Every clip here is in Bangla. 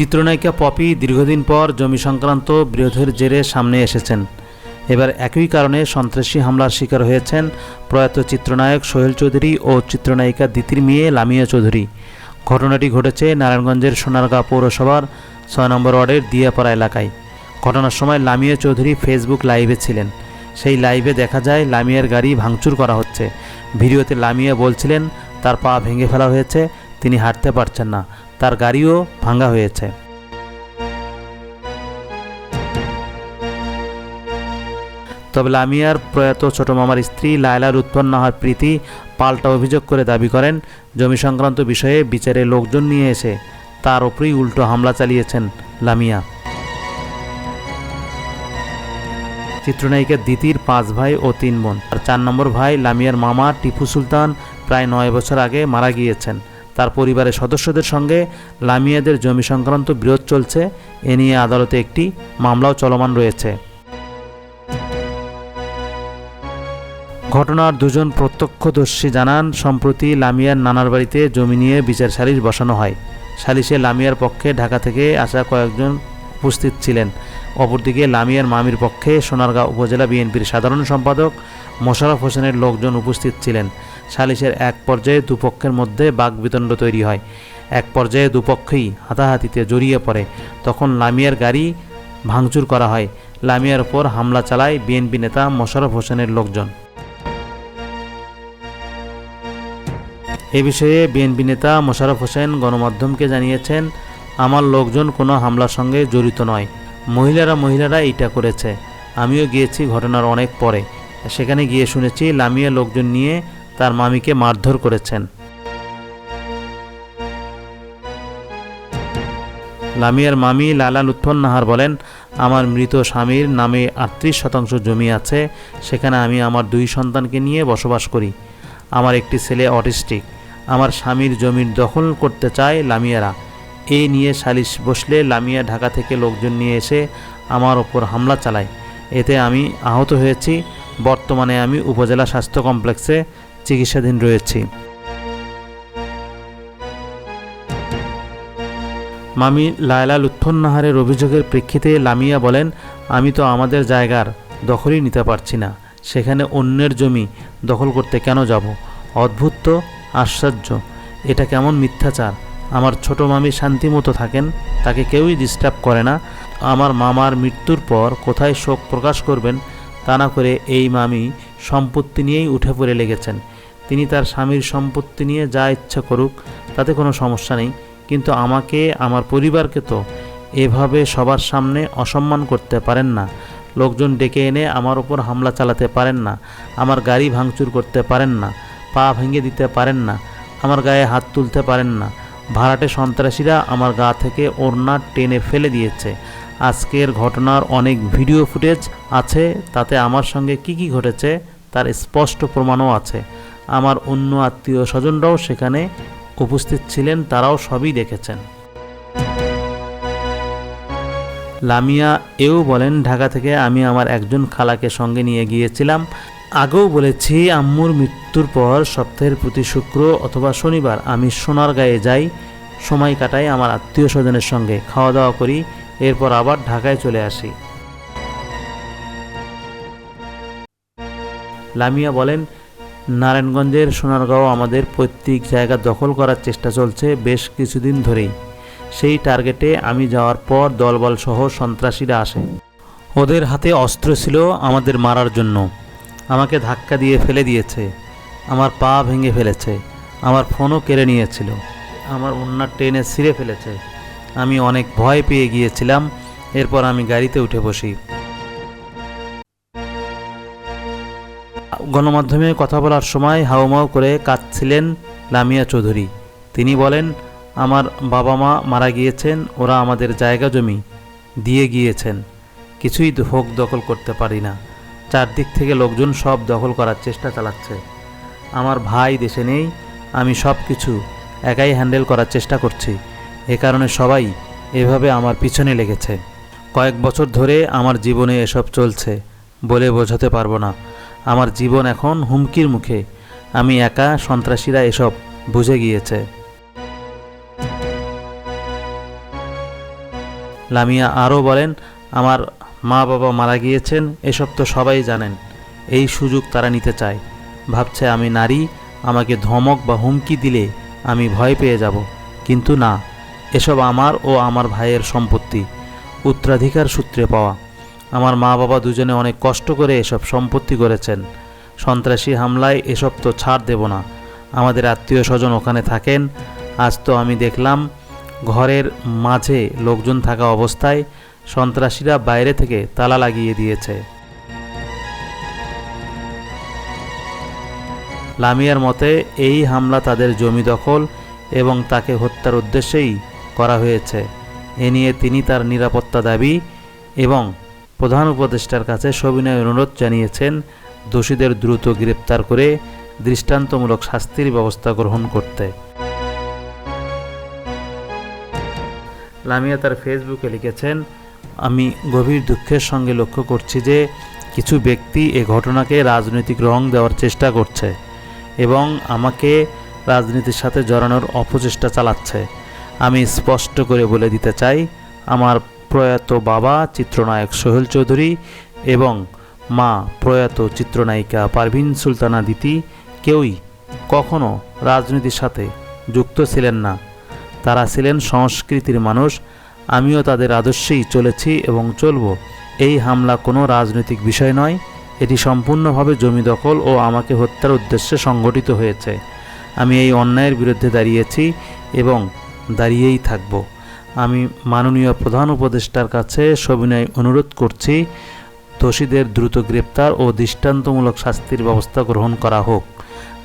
চিত্রনায়িকা পপি দীর্ঘদিন পর জমি সংক্রান্ত বিরোধের জেরে সামনে এসেছেন। এবার একই কারণে সন্ত্রাসী হামলার শিকার হয়েছেন প্রয়াত চিত্রনায়ক সোহেল চৌধুরী ও চিত্রনায়িকা দিতির মেয়ে লামিয়া চৌধুরী। ঘটনাটি ঘটেছে নারায়ণগঞ্জের সোনারগাঁ পৌরসভার ছয় নম্বর ওয়ার্ডের দিয়াপাড়া এলাকায়। ঘটনার সময় লামিয়া চৌধুরী ফেসবুক লাইভে ছিলেন। সেই লাইভে দেখা যায় লামিয়ার গাড়ি ভাঙচুর করা হচ্ছে। ভিডিওতে লামিয়া বলছিলেন, তার পা ভেঙে ফেলা হয়েছে, তিনি হাঁটতে পারছেন না। তার গাড়িও ভাঙা হয়েছে। তবে লামিয়ার প্রয়াত ছোট মামার স্ত্রী লায়লার উৎপন্ন হওয়ার প্রীতি পাল্টা অভিযোগ করে দাবি করেন, জমি সংক্রান্ত বিষয়ে বিচারে লোকজন নিয়ে এসে তার ওপরেই উল্টো হামলা চালিয়েছেন লামিয়া। চিত্রনায়িকা দিতির পাঁচ ভাই ও তিন বোন। আর চার নম্বর ভাই লামিয়ার মামা টিপু সুলতান প্রায় নয় বছর আগে মারা গিয়েছেন। তার পরিবারের সদস্যদের সঙ্গে লামিয়াদের জমি সংক্রান্ত বিরোধ চলছে। এ নিয়ে আদালতে একটি মামলাও চলমান রয়েছে। ঘটনার দুজন প্রত্যক্ষদর্শী জানান, সম্প্রতি লামিয়ার নানার বাড়িতে জমি নিয়ে বিচার সালিশ বসানো হয়। সালিশে লামিয়ার পক্ষে ঢাকা থেকে আসা কয়েকজন উপস্থিত ছিলেন। অপরদিকে লামিয়ার মামির পক্ষে সোনারগাঁও উপজেলা বিএনপির সাধারণ সম্পাদক মোশাররফ হোসেনের লোকজন উপস্থিত ছিলেন। সালিশের এক পর্যায়ে দুপক্ষের মধ্যে বাকবিতণ্ড তৈরি হয়। এক পর্যায়ে দুপক্ষই হাতাহাতিতে জড়িয়ে পড়ে। তখন লামিয়ার গাড়ি ভাঙচুর করা হয়। লামিয়ার ওপর হামলা চালায় বিএনপি নেতা মোশাররফ হোসেনের লোকজন। এ বিষয়ে বিএনপি নেতা মোশাররফ হোসেন গণমাধ্যমকে জানিয়েছেন, আমার লোকজন কোনো হামলার সঙ্গে জড়িত নয়। মহিলারা মহিলারা এইটা করেছে। আমিও গিয়েছি ঘটনার অনেক পরে। সেখানে গিয়ে শুনেছি লামিয়া লোকজন নিয়ে তার মামিকে মারধর করেছেন। লামিয়ার মামি লালা লুৎফন নাহার বলেন, আমার মৃত স্বামীর নামে আটত্রিশ শতাংশ জমি আছে, সেখানে আমি আমার দুই সন্তানকে নিয়ে বসবাস করি। আমার একটি ছেলে অটিস্টিক। আমার স্বামীর জমির দখল করতে চায় লামিয়ারা। এই নিয়ে সালিশ বসলে লামিয়া ঢাকা থেকে লোকজন নিয়ে এসে আমার ওপর হামলা চালায়। এতে আমি আহত হয়েছি। বর্তমানে আমি উপজেলা স্বাস্থ্য কমপ্লেক্সে চিকিৎসাধীন রয়েছি। মামি লায়লা লুৎফুন্নাহারের অভিযোগের প্রেক্ষিতে লামিয়া বলেন, আমি তো আমাদের জায়গার দখলই নিতে পারছি না। সেখানে অন্যের জমি দখল করতে কেন যাব? অদ্ভুত আশ্চর্য। এটা কেমন মিথ্যাচার? আমার ছোট মামি শান্তিমতো থাকেন, তাকে কেউই ডিস্টার্ব করে না। আমার মামার মৃত্যুর পর কোথায় শোক প্রকাশ করবেন তা না করে এই মামি সম্পত্তি নিয়েই উঠে পড়ে লেগেছেন। তিনি তার স্বামীর সম্পত্তি নিয়ে যা ইচ্ছা করুক, তাতে কোনো সমস্যা নেই। কিন্তু আমাকে, আমার পরিবারকে তো এভাবে সবার সামনে অসম্মান করতে পারেন না। লোকজন ডেকে এনে আমার ওপর হামলা চালাতে পারেন না। আমার গাড়ি ভাঙচুর করতে পারেন না। পা ভেঙে দিতে পারেন না। আমার গায়ে হাত তুলতে পারেন না। ভাড়াটে সন্ত্রাসীরা আমার গা থেকে ওড়না টেনে ফেলে দিয়েছে। আজকের ঘটনার অনেক ভিডিও ফুটেজ আছে, তাতে আমার সঙ্গে কি কি ঘটেছে তার স্পষ্ট প্রমাণও আছে। আমার অন্য আত্মীয় স্বজনরাও সেখানে উপস্থিত ছিলেন, তারাও সবই দেখেছেন। লামিয়া এও বলেন, ঢাকা থেকে আমি আমার একজন খালাকে সঙ্গে নিয়ে গিয়েছিলাম। আগেও বলেছি, আম্মুর মৃত্যুর পর সপ্তাহের প্রতি শুক্র অথবা শনিবার আমি সোনার গায়ে যাই, সময় কাটাই আমার আত্মীয় স্বজনের সঙ্গে খাওয়া দাওয়া করি, এরপর আবার ঢাকায় চলে আসি। লামিয়া বলেন, নারায়ণগঞ্জের সোনারগাঁও আমাদের পৈতৃক জায়গা দখল করার চেষ্টা চলছে বেশ কিছুদিন ধরেই। সেই টার্গেটে আমি যাওয়ার পর দলবল সহ সন্ত্রাসীরা আসে। ওদের হাতে অস্ত্র ছিল আমাদের মারার জন্য। আমাকে ধাক্কা দিয়ে ফেলে দিয়েছে। আমার পা ভেঙে ফেলেছে। আমার ফোনও কেড়ে নিয়েছিল। আমার অন্যার ট্রেনে ছিঁড়ে ফেলেছে। আমি অনেক ভয় পেয়ে গিয়েছিলাম। এরপর আমি গাড়িতে উঠে বসি। গণমাধ্যমে কথা বলার সময় হাউমাউ করে কাঁদছিলেন লামিয়া চৌধুরী। তিনি বলেন, আমার বাবা মা মারা গিয়েছেন, ওরা আমাদের জায়গা জমি দিয়ে গিয়েছেন। কিছুই হোক দখল করতে পারি না। চারদিক থেকে লোকজন সব দখল করার চেষ্টা চালাচ্ছে। আমার ভাই দেশে নেই, আমি সব কিছু একাই হ্যান্ডেল করার চেষ্টা করছি। এ কারণে সবাই এভাবে আমার পিছনে লেগেছে। কয়েক বছর ধরে আমার জীবনে এসব চলছে বলে বোঝাতে পারব না। আমার জীবন এখন হুমকির মুখে। আমি একা, সন্ত্রাসীরা এসব বুঝে গিয়েছে। লামিয়া আরও বলেন, আমার মা বাবা মারা গিয়েছেন, এসব তো সবাই জানেন। এই সুযোগ তারা নিতে চায়। ভাবছে, আমি নারী, আমাকে ধমক বা হুমকি দিলে আমি ভয় পেয়ে যাব। কিন্তু না, এসব আমার ও আমার ভাইয়ের সম্পত্তি। উত্তরাধিকার সূত্রে পাওয়া। আমার মা বাবা দুজনে অনেক কষ্ট করে এসব সম্পত্তি করেছেন। সন্ত্রাসী হামলায় এসব তো ছাড় দেব না। আমাদের আত্মীয় স্বজন ওখানে থাকেন। আজ তো আমি দেখলাম, ঘরের মাঝে লোকজন থাকা অবস্থায় সন্ত্রাসীরা বাইরে থেকে তালা লাগিয়ে দিয়েছে। লামিয়ার মতে, এই হামলা তাদের জমি দখল এবং তাকে হত্যার উদ্দেশ্যেই করা হয়েছে। এ নিয়ে তিনি তার নিরাপত্তা দাবি এবং প্রধান উপদেষ্টার কাছে সবিনয় অনুরোধ জানিয়েছেন, দোষীদের দ্রুত গ্রেপ্তার করে দৃষ্টান্তমূলক শাস্তির ব্যবস্থা গ্রহণ করতে। লামিয়া তার ফেসবুকে লিখেছেন আমি গভীর দুঃখের সঙ্গে লক্ষ্য করছি যে কিছু ব্যক্তি এ ঘটনাকে রাজনৈতিক রং দেওয়ার চেষ্টা করছে এবং আমাকে রাজনীতির সাথে জড়ানোর অপচেষ্টা চালাচ্ছে। আমি স্পষ্ট করে বলে দিতে চাই, আমার প্রয়াত বাবা চিত্রনায়ক সোহেল চৌধুরী এবং মা প্রয়াত চিত্রনায়িকা পারভিন সুলতানা দিতি কেউই কখনো রাজনীতির সাথে যুক্ত ছিলেন না। তারা ছিলেন সংস্কৃতির মানুষ আমিও তাদের আদর্শেই চলেছি এবং চলব। এই হামলা কোনো রাজনৈতিক বিষয় নয়, এটি সম্পূর্ণভাবে জমি দখল ও আমাকে হত্যার উদ্দেশ্যে সংগঠিত হয়েছে। আমি এই অন্যায়ের বিরুদ্ধে দাঁড়িয়েছি এবং দাঁড়িয়েই থাকব। আমি মাননীয় প্রধান উপদেষ্টার কাছে সবিনয় অনুরোধ করছি, দোষীদের দ্রুত গ্রেপ্তার ও দৃষ্টান্তমূলক শাস্তির ব্যবস্থা গ্রহণ করা হোক।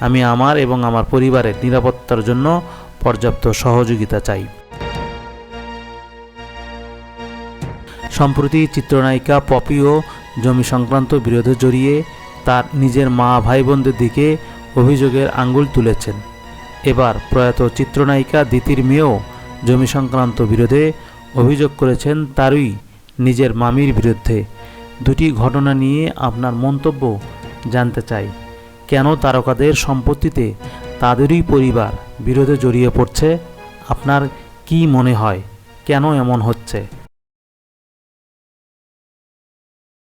আমি আমার এবং আমার পরিবারের নিরাপত্তার জন্য পর্যাপ্ত সহযোগিতা চাই। সম্প্রতি চিত্রনায়িকা পপিও জমি সংক্রান্ত বিরোধে জড়িয়ে তার নিজের মা ভাই বোনদের দিকে অভিযোগের আঙ্গুল তুলেছেন। এবার প্রয়াত চিত্রনায়িকা দিতির মেয়েও জমি সংক্রান্ত বিরোধে অভিযোগ করেছেন তারই নিজের মামির বিরুদ্ধে। দুটি ঘটনা নিয়ে আপনার মন্তব্য জানতে চাই। কেন তারকাদের সম্পত্তিতে তাদেরই পরিবার বিরোধে জড়িয়ে পড়ছে? আপনার কি মনে হয়? কেন এমন হচ্ছে?